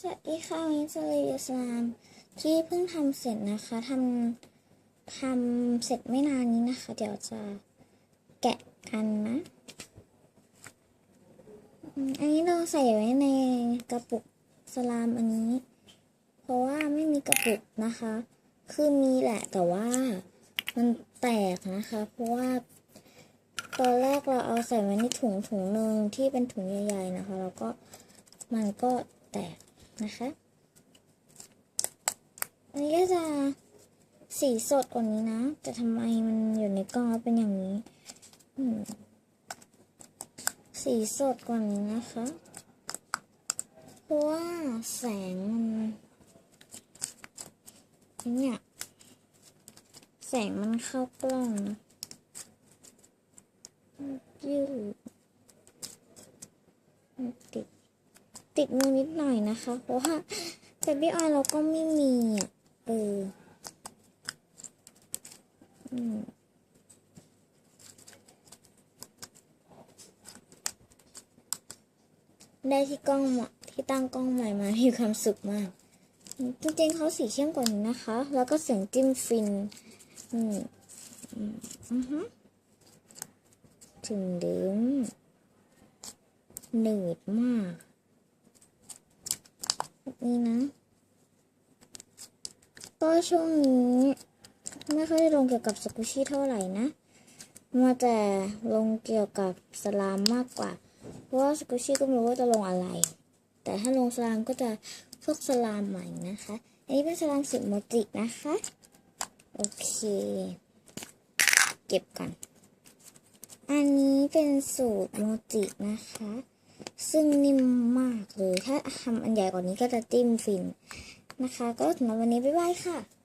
สวัสดีค่ะวันนี้จะรีวิสลามที่เพิ่งทำเสร็จนะคะทำทำเสร็จไม่นานนี้นะคะ เดี๋ยวจะแกะกันนะอันนี้เราใส่ไว้ในกระปุกสลามอันนี้ เพราะว่าไม่มีกระปุกนะคะ คือมีแหละแต่ว่ามันแตกนะคะ เพราะว่าตอนแรกเราเอาใส่ไว้ในถุงถุงหนึ่งที่เป็นถุงใหญ่ ๆนะคะ แล้วก็มันก็แตก นะคะอันนี้ก็จะสีสดกว่านี้นะ แต่ทำไมมันอยู่ในกล่องแล้วเป็นอย่างนี้สีสดกว่านี้นะคะ เพราะว่าแสงมันเนี่ยแสงมันเข้ากล้องยืดติด ติดมือนิดหน่อยนะคะ เพราะว่าเบบี้ออยเราก็ไม่มีอะเออได้ที่กล้องใหม่ที่ตั้งกล้องใหม่มามีความสุขมาก จริงๆเขาสีเข้มกว่านี้นะคะ แล้วก็เสียงจิ้มฟินอืมอืมอือฮึถึงเดิมหนืดมาก นี้นะ ก็ช่วงนี้ไม่ค่อยลงเกี่ยวกับสกุชี่เท่าไหร่นะมาแต่ลงเกี่ยวกับสลามมากกว่า เพราะว่าสกุชี่ก็ไม่รู้ว่าจะลงอะไร แต่ถ้าลงสลามก็จะพวกสลามใหม่นะคะ อันนี้เป็นสลามสิบโมจินะคะ โอเค เก็บกันอันนี้เป็นสูตรโมจินะคะ ซึ่งนิ่มากเลย ถ้าทำอันใหญ่กว่านี้ก็จะจิ้มฟินนะคะ ก็สำหรับวันนี้บ๊ายบายค่ะ